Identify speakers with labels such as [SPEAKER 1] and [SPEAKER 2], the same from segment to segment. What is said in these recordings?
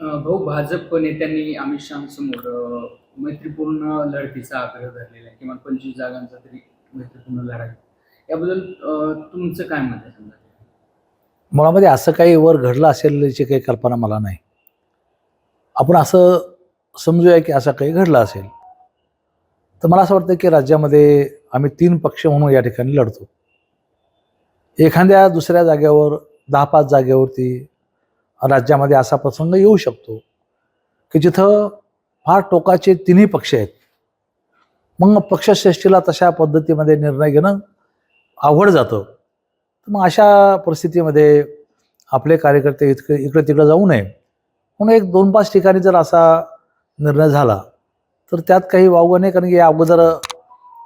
[SPEAKER 1] भाऊ भाजप नेत्यांनी अमित शहासमोर मैत्रीपूर्ण लढतीचा आग्रह धरलेला आहे. किमान पंचवीस जागांचा तरी मैत्रीपूर्ण लढा याबद्दल तुमचं काय मत आहे समजा?
[SPEAKER 2] मुळामध्ये असं काही वर घडलं असेल याची काही कल्पना मला नाही. आपण असं समजूया की असं काही घडलं असेल. तर मला असं वाटतं की राज्यामध्ये आम्ही तीन पक्ष म्हणून या ठिकाणी लढतो. एखाद्या दुसऱ्या जागेवर दहा पाच जागेवरती राज्यामध्ये असा प्रसंग येऊ शकतो की जिथं फार टोकाचे तिन्ही पक्ष आहेत. मग पक्षश्रेष्ठीला तशा पद्धतीमध्ये निर्णय घेणं आवड जातं. तर मग अशा परिस्थितीमध्ये आपले कार्यकर्ते इतकं इकडे तिकडे जाऊ नये. म्हणून एक दोन पाच ठिकाणी जर असा निर्णय झाला तर त्यात काही वावगं नाही कारण की या अगोदर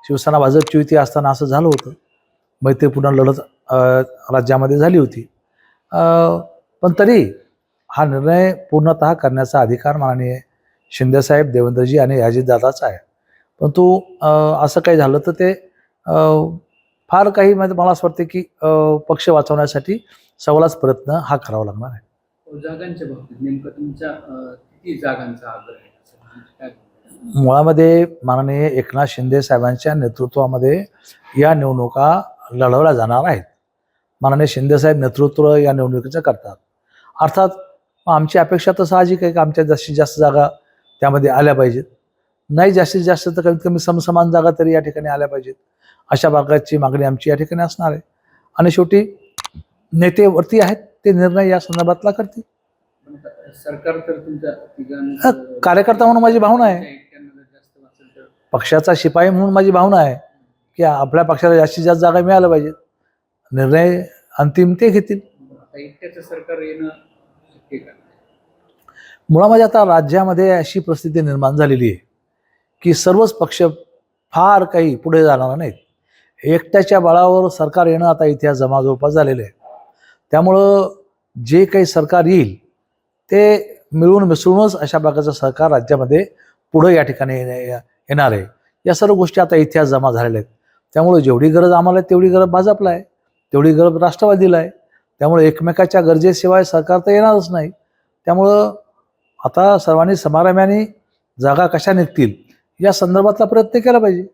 [SPEAKER 2] शिवसेना भाजपची युती असताना असं झालं होतं. मैत्रीपूर्ण लढत राज्यामध्ये झाली होती. पण तरी हा निर्णय पूर्णतः करण्याचा अधिकार माननीय शिंदेसाहेब देवेंद्रजी आणि अजितदादाचा आहे. परंतु असं काही झालं तर ते फार काही म्हणजे मला असं वाटतं की पक्ष वाचवण्यासाठी सवालाच प्रयत्न हा करावा लागणार आहे.
[SPEAKER 1] जागांच्या बाबतीत नेमकं तुमच्या किती जागांचा आग्रह म्हणजे
[SPEAKER 2] मुळामध्ये माननीय एकनाथ शिंदे साहेबांच्या नेतृत्वामध्ये या निवडणुका लढवल्या जाणार आहेत. माननीय शिंदेसाहेब नेतृत्व या निवडणुकीचं करतात. अर्थात आमची अपेक्षा तर साहजिक आहे की आमच्या जास्तीत जास्त जागा त्यामध्ये आल्या पाहिजेत. नाही जास्तीत जास्त तर कमीत कमी समसमान जागा तरी या ठिकाणी आल्या पाहिजेत. अशा भागाची मागणी आमची या ठिकाणी असणार आहे. आणि शेवटी नेते वरती आहेत ते निर्णय या संदर्भातला करतील.
[SPEAKER 1] सरकार तर तुमच्या तिघांचं
[SPEAKER 2] कार्यकर्ता म्हणून माझी भावना आहे. पक्षाचा शिपाई म्हणून माझी भावना आहे की आपल्या पक्षाला जास्तीत जास्त जागा मिळायला पाहिजेत. निर्णय अंतिम ते घेतील.
[SPEAKER 1] सरकार येणं ठीक आहे
[SPEAKER 2] मुळामध्ये आता राज्यामध्ये अशी परिस्थिती निर्माण झालेली आहे की सर्वच पक्ष फार काही पुढे जाणार नाहीत. एकट्याच्या बळावर सरकार येणं आता इतिहास जमा जवळपास झालेलं आहे. त्यामुळं जे काही सरकार येईल ते मिळून मिसळूनच अशा प्रकारचं सरकार राज्यामध्ये पुढं या ठिकाणी येणार आहे. या सर्व गोष्टी आता इतिहास जमा झालेल्या आहेत. त्यामुळे जेवढी गरज आम्हाला आहे तेवढी गरज भाजपला आहे. तेवढी गरज राष्ट्रवादीला आहे. त्यामुळे एकमेकाच्या गरजेशिवाय सरकार तर येणारच नाही. त्यामुळं आता सर्वांनी समारंभाने जागा कशा निघतील या संदर्भातला प्रयत्न केला पाहिजे.